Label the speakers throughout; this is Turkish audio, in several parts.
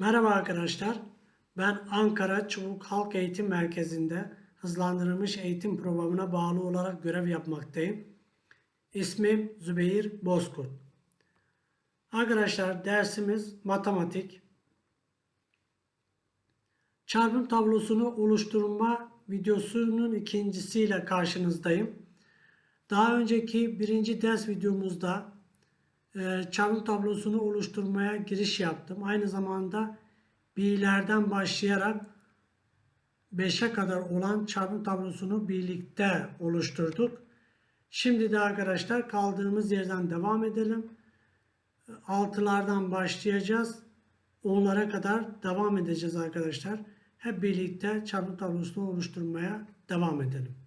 Speaker 1: Merhaba arkadaşlar. Ben Ankara Çubuk Halk Eğitim Merkezi'nde hızlandırılmış eğitim programına bağlı olarak görev yapmaktayım. İsmim Zübeyir Bozkurt. Arkadaşlar dersimiz matematik. Çarpım tablosunu oluşturma videosunun ikincisiyle karşınızdayım. Daha önceki birinci ders videomuzda çarpım tablosunu oluşturmaya giriş yaptım. Aynı zamanda birlerden başlayarak 5'e kadar olan çarpım tablosunu birlikte oluşturduk. Şimdi de arkadaşlar kaldığımız yerden devam edelim. Altılardan başlayacağız. Onlara kadar devam edeceğiz arkadaşlar. Hep birlikte çarpım tablosunu oluşturmaya devam edelim.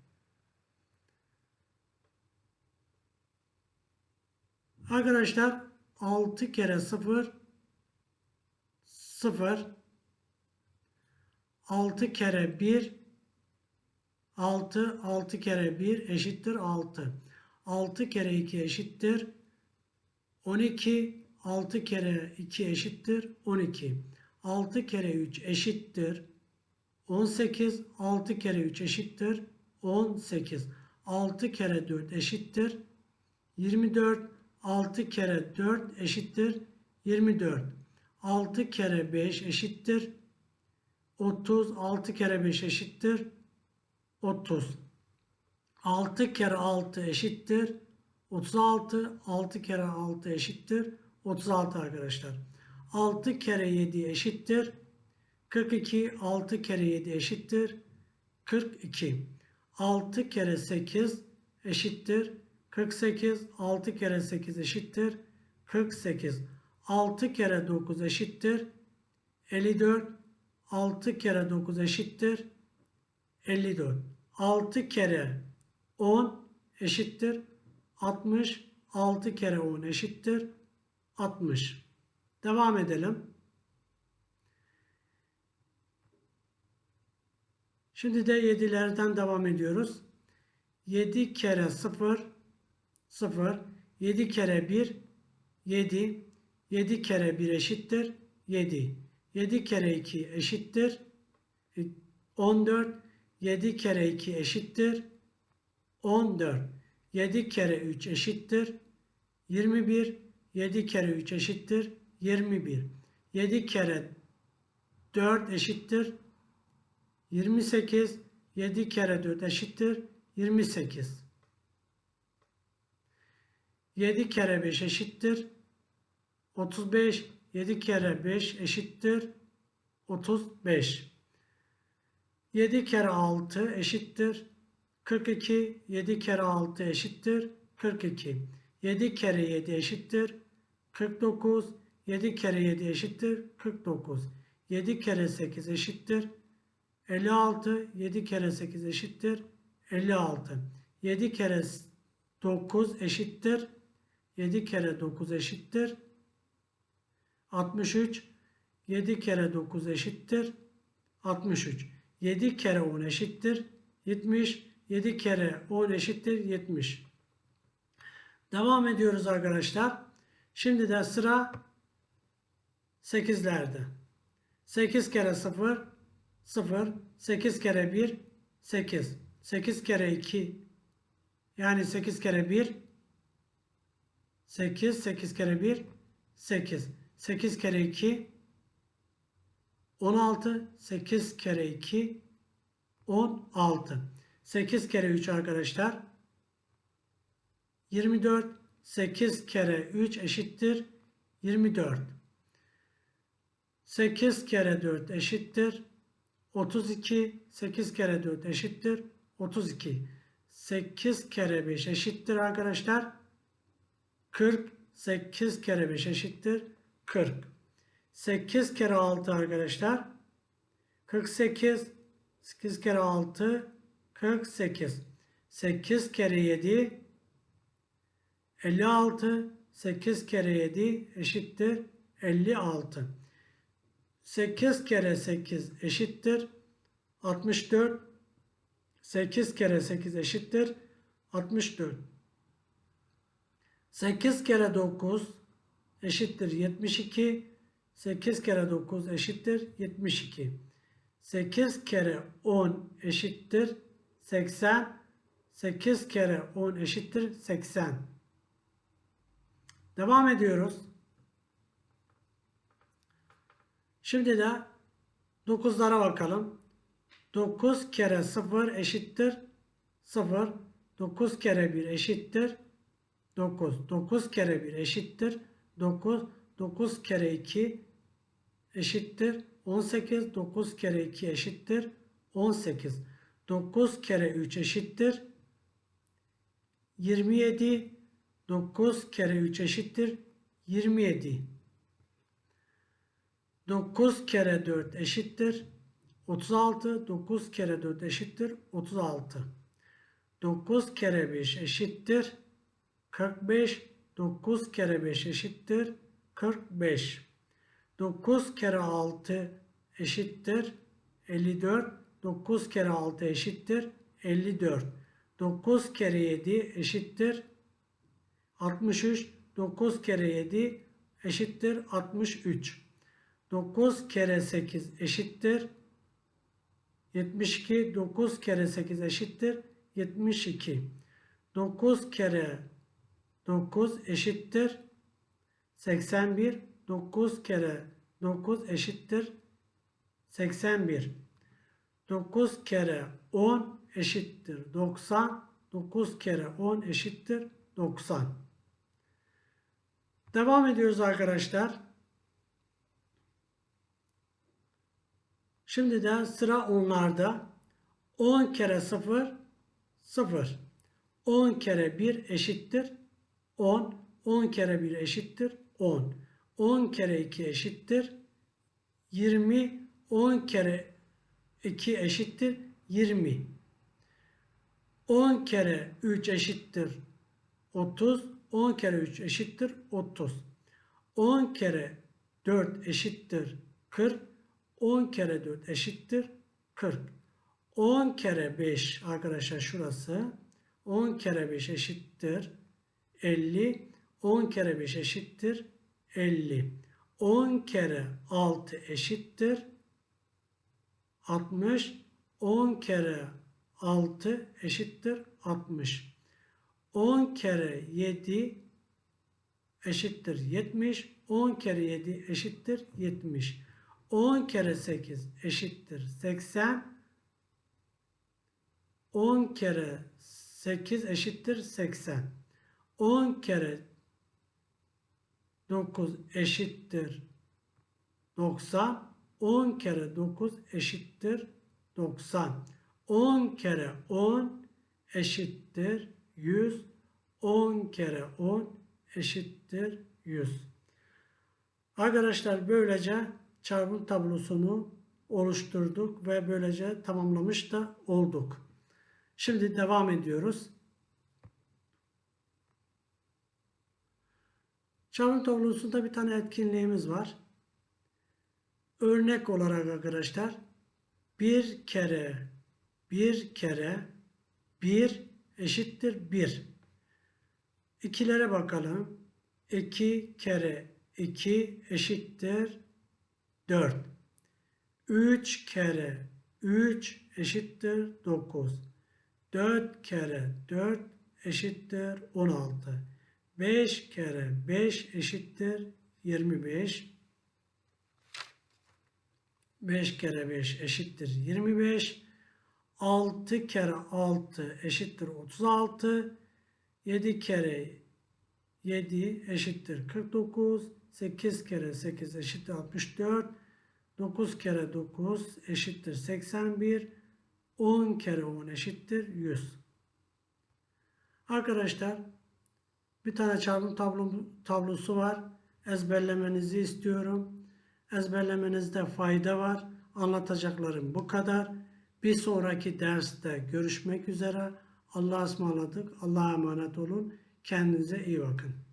Speaker 1: Arkadaşlar 6 kere 0 0 6 kere 1 6 6 kere 1 eşittir 6. 6 kere 2 eşittir 12 6 kere 2 eşittir 12. 6 kere 3 eşittir 18 6 kere 3 eşittir 18. 6 kere 4 eşittir 24 6 kere 4 eşittir 24. 6 kere 5 eşittir 30. 6 kere 5 eşittir 30. 6 kere 6 eşittir 36. 6 kere 6 eşittir 36 arkadaşlar. 6 kere 7 eşittir 42. 6 kere 7 eşittir 42. 6 kere 8 eşittir 48 6 kere 8 eşittir. 48 6 kere 9 eşittir. 54 6 kere 9 eşittir. 54 6 kere 10 eşittir. 60 6 kere 10 eşittir. 60 devam edelim. Şimdi de 7'lerden devam ediyoruz. 7 kere 0 0. 7 kere 1 7. 7 kere 1 eşittir 7. 7 kere 2 eşittir 14. 7 kere 2 eşittir 14. 7 kere 3 eşittir 21. 7 kere 3 eşittir 21. 7 kere 4 eşittir 28. 7 kere 4 eşittir 28. 7 kere 5 eşittir 35. 7 kere 5 eşittir 35. 7 kere 6 eşittir 42. 7 kere 6 eşittir 42. 7 kere 7 eşittir 49. 7 kere 7 eşittir 49. 7 kere 8 eşittir 56. 7 kere 8 eşittir 56. 7 kere 9 eşittir 7 kere 9 eşittir 63. 7 kere 9 eşittir 63. 7 kere 10 eşittir 70. 7 kere 10 eşittir 70. Devam ediyoruz arkadaşlar. Şimdi de sıra 8'lerde. 8 kere 0 0. 8 kere 1 8. 8 kere 2 yani 8 kere 1 8, 8 kere 1, 8. 8 kere 2, 16. 8 kere 2, 16. 8 kere 3 arkadaşlar. 24. 8 kere 3 eşittir 24. 8 kere 4 eşittir 32. 8 kere 4 eşittir 32. 8 kere 5 eşittir arkadaşlar 40 8 kere 5 eşittir 40. 8 kere 6 arkadaşlar 48 8 kere 6 48 8 kere 7 56 8 kere 7 eşittir 56 8 kere 8 eşittir 64 8 kere 8 eşittir 64 8 kere 9 eşittir 72. 8 kere 9 eşittir 72. 8 kere 10 eşittir 80. 8 kere 10 eşittir 80. Devam ediyoruz. Şimdi de 9'lara bakalım. 9 kere 0 eşittir 0. 9 kere 1 eşittir 9. 9 kere 1 eşittir 9. 9 kere 2 eşittir 18. 9 kere 2 eşittir 18. 9 kere 3 eşittir 27. 9 kere 3 eşittir 27. 9 kere 4 eşittir 36. 9 kere 4 eşittir 36. 9 kere 5 eşittir 45. 9 kere 5 eşittir 45. 9 kere 6 eşittir 54. 9 kere 6 eşittir 54. 9 kere 7 eşittir 63. 9 kere 7 eşittir 63. 9 kere 8 eşittir 72. 9 kere 8 eşittir 72. 9 kere 9 eşittir 81. 9 kere 9 eşittir 81. 9 kere 10 eşittir 90. 9 kere 10 eşittir 90. Devam ediyoruz arkadaşlar. Şimdi de sıra onlarda. 10 kere 0 0. 10 kere 1 eşittir 10. 10 kere 1 eşittir 10. 10 kere 2 eşittir 20. 10 kere 2 eşittir 20. 10 kere 3 eşittir 30. 10 kere 3 eşittir 30. 10 kere 4 eşittir 40. 10 kere 4 eşittir 40. 10 kere 5 arkadaşlar şurası. 10 kere 5 eşittir 50. 10 kere 5 eşittir 50. 10 kere 6 eşittir 60. 10 kere 6 eşittir 60. 10 kere 7 eşittir 70. 10 kere 7 eşittir 70. 10 kere 8 eşittir 80. 10 kere 8 eşittir 80. 10 kere 9 eşittir 90. 10 kere 9 eşittir 90. 10 kere 10 eşittir 100. 10 kere 10 eşittir 100. Arkadaşlar böylece çarpım tablosunu oluşturduk ve böylece tamamlamış da olduk. Şimdi devam ediyoruz. Çarpım tablosunda bir tane etkinliğimiz var. Örnek olarak arkadaşlar bir kere bir kere bir eşittir bir. İkilere bakalım. 2 kere 2 eşittir 4. 3 kere 3 eşittir 9. 4 kere 4 eşittir 16. 5 kere 5 eşittir 25. 5 kere 5 eşittir 25. 6 kere 6 eşittir 36. 7 kere 7 eşittir 49. 8 kere 8 eşittir 64. 9 kere 9 eşittir 81. 10 kere 10 eşittir 100. Arkadaşlar bir tane çarpım tablosu var. Ezberlemenizi istiyorum. Ezberlemenizde fayda var. Anlatacaklarım bu kadar. Bir sonraki derste görüşmek üzere. Allah'a ısmarladık. Allah'a emanet olun. Kendinize iyi bakın.